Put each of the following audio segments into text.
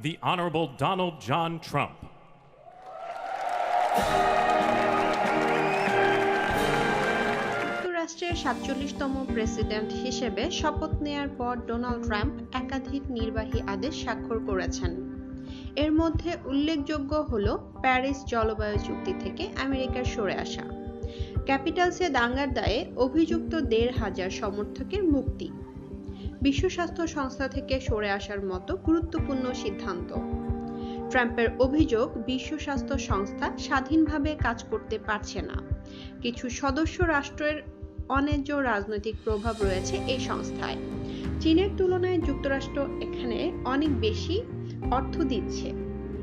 the Honorable Donald John Trump. যুক্তরাষ্ট্রের সাতচল্লিশতম president হিসেবে শপথ নেয়ার পর ডোনাল্ড ট্রাম্প একাধিক নির্বাহী আদেশ স্বাক্ষর করেছেন। এর মধ্যে উল্লেখযোগ্য হল প্যারিস জলবায়ু চুক্তি থেকে আমেরিকার সরে আসা। ক্যাপিটালসে দাঙ্গার দায়ে অভিযুক্ত দেড় হাজার সমর্থকের মুক্তি। বিশ্ব স্বাস্থ্য সংস্থা থেকে সরে আসার মতো গুরুত্বপূর্ণ সিদ্ধান্ত। ট্রাম্পের অভিযোগ বিশ্ব স্বাস্থ্য সংস্থা স্বাধীনভাবে কাজ করতে পারছে না। কিছু সদস্য রাষ্ট্রের অন্যায্য রাজনৈতিক প্রভাব রয়েছে এই সংস্থায়। চীনের তুলনায় যুক্তরাষ্ট্র এখানে অনেক বেশি অর্থ দিচ্ছে।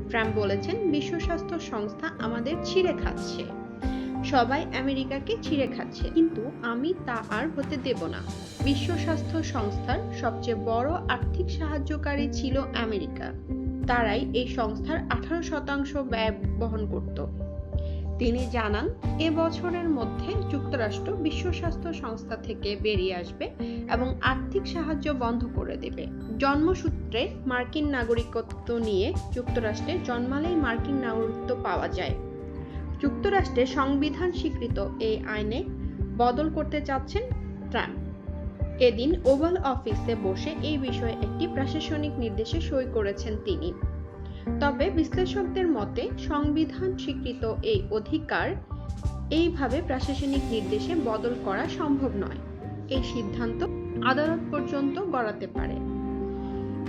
ট্রাম্প বলেছেন, বিশ্ব স্বাস্থ্য সংস্থা আমাদের ছিঁড়ে খাচ্ছে। সবাই আমেরিকাকে ছিঁড়ে খাচ্ছে। কিন্তু আমি তা আর হতে দেব না। বিশ্ব স্বাস্থ্য সংস্থার সবচেয়ে বড় আর্থিক সাহায্যকারী ছিল আমেরিকা। তারাই এই সংস্থার আঠারো শতাংশ ব্যয় বহন করত। তিনি জানান, এ বছরের মধ্যে যুক্তরাষ্ট্র বিশ্ব স্বাস্থ্য সংস্থা থেকে বেরিয়ে আসবে এবং আর্থিক সাহায্য বন্ধ করে দেবে। জন্মসূত্রে মার্কিন নাগরিকত্ব নিয়ে যুক্তরাষ্ট্রে জন্মালেই মার্কিন নাগরিকত্ব পাওয়া যায়। যুক্তরাষ্ট্রে সংবিধান স্বীকৃত এই আইনে বদল করতে চাচ্ছেন ট্রাম্প। এদিন ওভাল অফিসে বসে এই বিষয়ে একটি প্রশাসনিক নির্দেশে সই করেছেন তিনি। তবে বিশ্লেষকদের মতে, সংবিধান স্বীকৃত এই অধিকার এইভাবে প্রশাসনিক নির্দেশে বদল করা সম্ভব নয়। এই সিদ্ধান্ত আদালত পর্যন্ত গড়াতে পারে।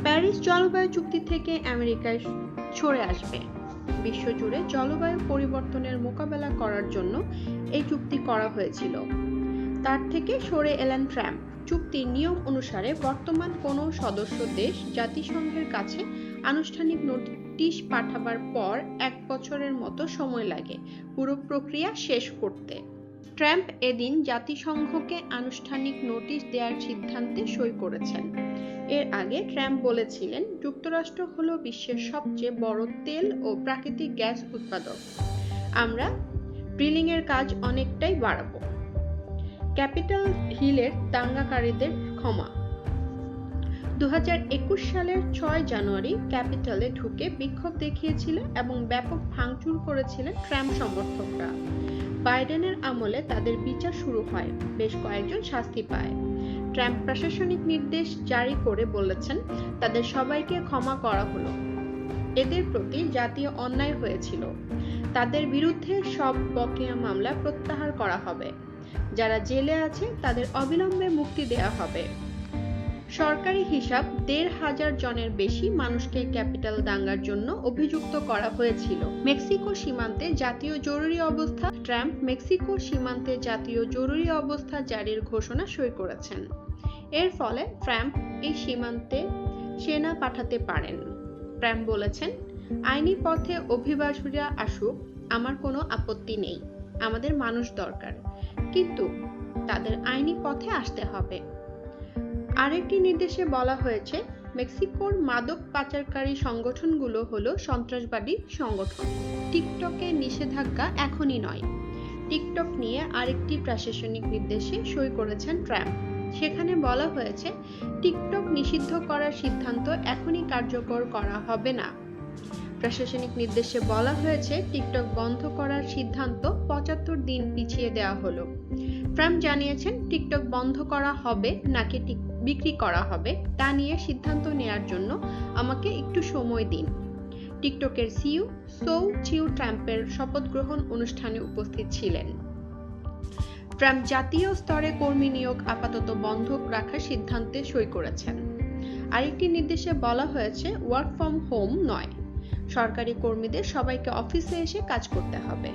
প্যারিস জলবায়ু চুক্তি থেকে আমেরিকায় সরে আসবে। বিশ্বজুড়ে জলবায়ু পরিবর্তনের মোকাবেলা করার জন্য এই চুক্তি করা হয়েছিল। তার থেকে সরে এলেন ট্রাম্প। চুক্তির নিয়ম অনুসারে বর্তমান কোনো সদস্য দেশ জাতিসংঘের কাছে আনুষ্ঠানিক নোটিশ পাঠাবার পর এক বছরের মতো সময় লাগে পুরো প্রক্রিয়া শেষ করতে। ট্রাম্প এদিন জাতিসংঘকে আনুষ্ঠানিক নোটিশ দেওয়ার সিদ্ধান্তে সই করেছেন। এর আগে ট্রাম্প বলেছিলেন, যুক্তরাষ্ট্র হলো বিশ্বের সবচেয়ে বড় তেল ও প্রাকৃতিক গ্যাস উৎপাদক। আমরা ড্রিলিং এর কাজ অনেকটাই বাড়াবো। ক্যাপিটাল হিলের দাঙ্গাকারীদের ক্ষমা। দু হাজার একুশ সালের ছয় জানুয়ারি ক্যাপিটালে ঢুকে বিক্ষোভ দেখিয়েছিল এবং ব্যাপক ভাঙচুর করেছিলেন ট্রাম্প সমর্থকরা। বাইডেনের আমলে তাদের বিচার শুরু হয়। বেশ কয়েকজন শাস্তি পায়। ট্রাম্প প্রশাসনিক নির্দেশ জারি করে বলেছেন, তাদের সবাইকে ক্ষমা করা হলো। এদের প্রতি জাতীয় অন্যায় হয়েছিল। তাদের বিরুদ্ধে সব বকেয়া মামলা প্রত্যাহার করা হবে। যারা জেলে আছে, তাদের অবিলম্বে মুক্তি দেওয়া হবে। সরকারি হিসাব দেড় হাজার জনের বেশি মানুষকে ক্যাপিটাল দাঙ্গার জন্য অভিযুক্ত করা হয়েছিল। মেক্সিকো সীমান্তে জাতীয় জরুরি অবস্থা, ট্রাম্প মেক্সিকো সীমান্তে জাতীয় জরুরি অবস্থা জারির ঘোষণা সই করেছেন। এর ফলে ট্রাম্প এই সীমান্তে সেনা পাঠাতে পারেন। ট্রাম্প বলেছেন, আইনি পথে অভিবাসীরা আসুক, আমার কোনো আপত্তি নেই। আমাদের মানুষ দরকার। কিন্তু তাদের আইনি পথে আসতে হবে। আরেকটি নির্দেশে বলা হয়েছে, মেক্সিকোর মাদক পাচারকারী সংগঠনগুলো হলো সন্ত্রাসবাদী সংগঠন। টিকটকে নিষেধাজ্ঞা এখনই নয়। টিকটক নিয়ে আরেকটি প্রশাসনিক নির্দেশে সই করেছেন ট্রাম্প। সেখানে বলা হয়েছে, টিকটক নিষিদ্ধ করার সিদ্ধান্ত এখনই কার্যকর করা হবে না। প্রশাসনিক নির্দেশে বলা হয়েছে, টিকটক বন্ধ করার সিদ্ধান্ত পঁচাত্তর দিন পিছিয়ে দেওয়া হলো। ট্রাম্প জানিয়েছেন, টিকটক বন্ধ করা হবে নাকি বিক্রি করা হবে, তা নিয়ে সিদ্ধান্ত নেয়ার জন্য আমাকে একটু সময় দিন। টিকটকের সিইও সৌ চিউ ট্রাম্পের শপথ গ্রহণ অনুষ্ঠানে উপস্থিত ছিলেন। ট্রাম্প জাতীয় স্তরে কর্মী নিয়োগ আপাতত বন্ধ রাখার সিদ্ধান্তে সই করেছেন। আরেকটি নির্দেশে বলা হয়েছে, ওয়ার্ক ফ্রম হোম নয়। সরকারি কর্মীদের সবাইকে অফিসে এসে কাজ করতে হবে।